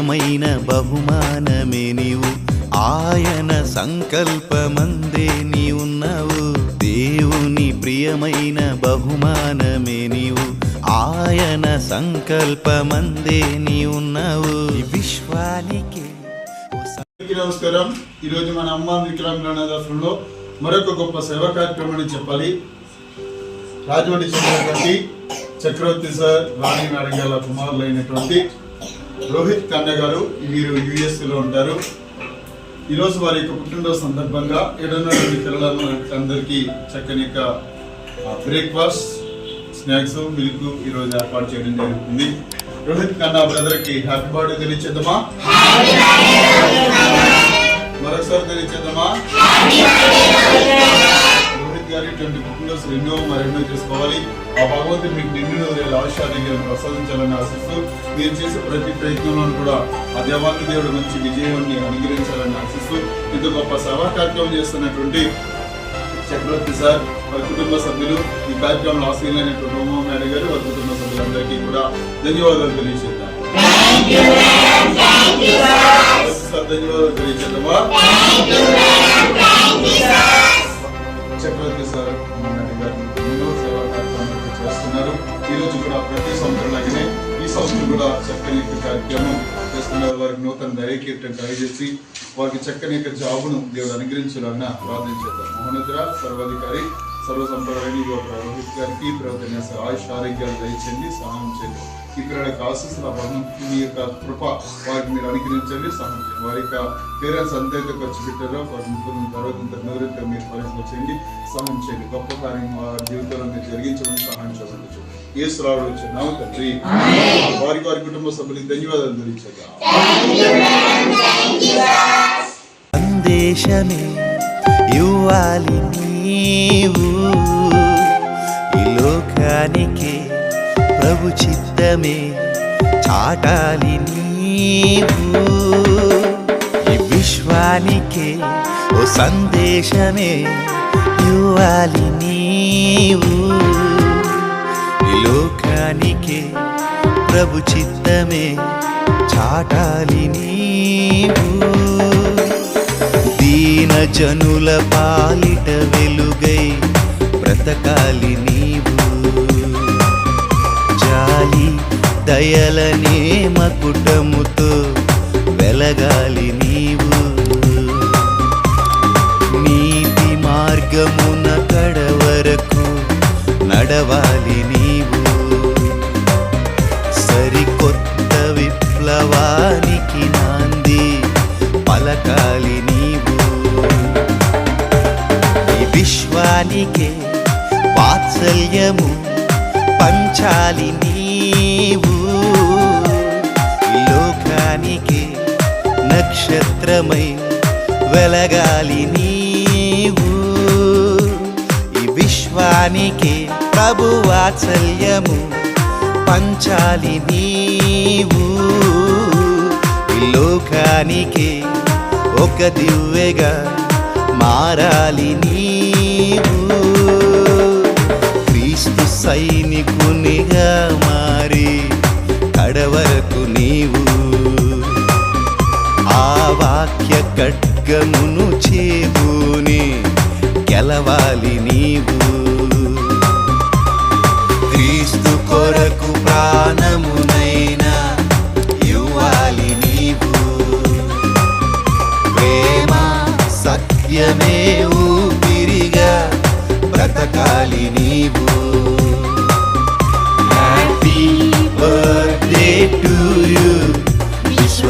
ప్రియమైన బహుమానమే నీవు. ఆయన సంకల్పమందే నీ ఉన్నావు దేవుని ప్రియమైన బహుమానమే నీవు. ఆయన సంకల్పమందే నీ ఉన్నావు విశ్వానికి నమస్కారం. ఈరోజు మన అమ్మ విక్రమ్ వికలాంగులనాథాశ్రంలో మరొక గొప్ప సేవా కార్యక్రమాన్ని చెప్పాలి. రాజమండ్రి చెందినటువంటి చక్రవర్తి సార్ రాణి మేడం కుమారులైనటువంటి రోహిత్ కన్న గారు వీరు యుఎస్ఏలో ఉంటారు. ఈరోజు వారి యొక్క పుట్టినరోజు సందర్భంగా ఏడున్నటువంటి పిల్లలను అందరికీ చక్కని యొక్క బ్రేక్ఫాస్ట్ స్నాక్స్ మిల్క్ ఈరోజు ఏర్పాటు చేయడం జరుగుతుంది. రోహిత్ ఖన్నా బ్రదర్కి హ్యాపీ బర్త్డే తెలియచేద్దామా? మరొకసారి తెలియచేద్దామా? గారి ఇటువంటి పుట్టినరోజు ఎన్నో మరెన్నో చేసుకోవాలి. ఆ భగవంతుడు మీకు నిండు వేల ఆశాన్ని ప్రసాదించాలని ఆశిస్తూ మీరు చేసే ప్రతి ప్రయత్నంలో కూడా ఆ దేవాన్ని దేవుడు మంచి విజయాన్ని అనుగ్రహించాలని ఆశిస్తూ ఇంత గొప్ప సభా కార్యక్రమం చేస్తున్నటువంటి చక్రవర్తి సార్ వారి కుటుంబ సభ్యులు ఈ కార్యక్రమంలో ఆశీలైనటువంటి ఉమా మేడం గారు వారి కుటుంబ సభ్యులందరికీ కూడా ధన్యవాదాలు తెలియజేద్దాం. సార్ ధన్యవాదాలు తెలియజేద్దామా? చేస్తున్నారు వారికి దయకీర్తం వారికి చక్కని యొక్క జాబును దేవుడు అనుగ్రహించాలన్న ప్రార్థించేద్దాం. మహోన్నతుర సర్వాధికారి సర్వ రోహిత్ గారికి ప్రవర్తన ఆయుష్ ఆరోగ్యాలు దయచేయండి సహాయం చేయండి. ఇక్కడ ఆశీస్సుల మీ యొక్క కృప వారికి మీరు అనుగ్రహించండి సహాయం చేయండి. వారి యొక్క పేరెంట్స్ అంతైతే ఖర్చు పెట్టారో వారి ముగ్గురు తర్వాత ఇంత మీరు పరిశీలించండి సహాయం చేయండి. గొప్ప కార్యం వారి జీవితంలో మీరు జరిగించమని సహాయం చేయవచ్చు ఏ సురాడు వచ్చినాము తండ్రి. వారికి వారి కుటుంబ సభ్యులకు ధన్యవాదాలు తెలియచేద్దాం. సందేశమే ఇవ్వాలి నీవు. ఈ లోకానికి ప్రభు చిత్తమే చాటాలి నీవు. ఈ విశ్వానికి ఓ సందేశమే ఇవ్వాలి నీవు. దానికే ప్రభు చిత్తమే చాటాలి నీవు. దీన జనుల పాలిట వెలుగై బ్రతకాలి నీవు. జాలి దయలనే మకుటముతో పలకాలి నీవు. ఈ విశ్వానికే వాత్సల్యము పంచాలి నీవు. లోకానికి నక్షత్రమై వెలగాలి నీవు. ఈ విశ్వానికి ప్రభు వాత్సల్యము పంచాలి నీవు. లోకానికి ఒక దివ్వెగా మారాలి నీవు. క్రీస్తు సైనికునిగా మారి కడవరకు నీవు. ఆ వాక్య ఖడ్గమును చేబూని గెలవాలి నీవు. ఊపిరిగా బ్రతకాలి నీవు. హ్యాపీ బర్త్డే టు యూ విశ్వ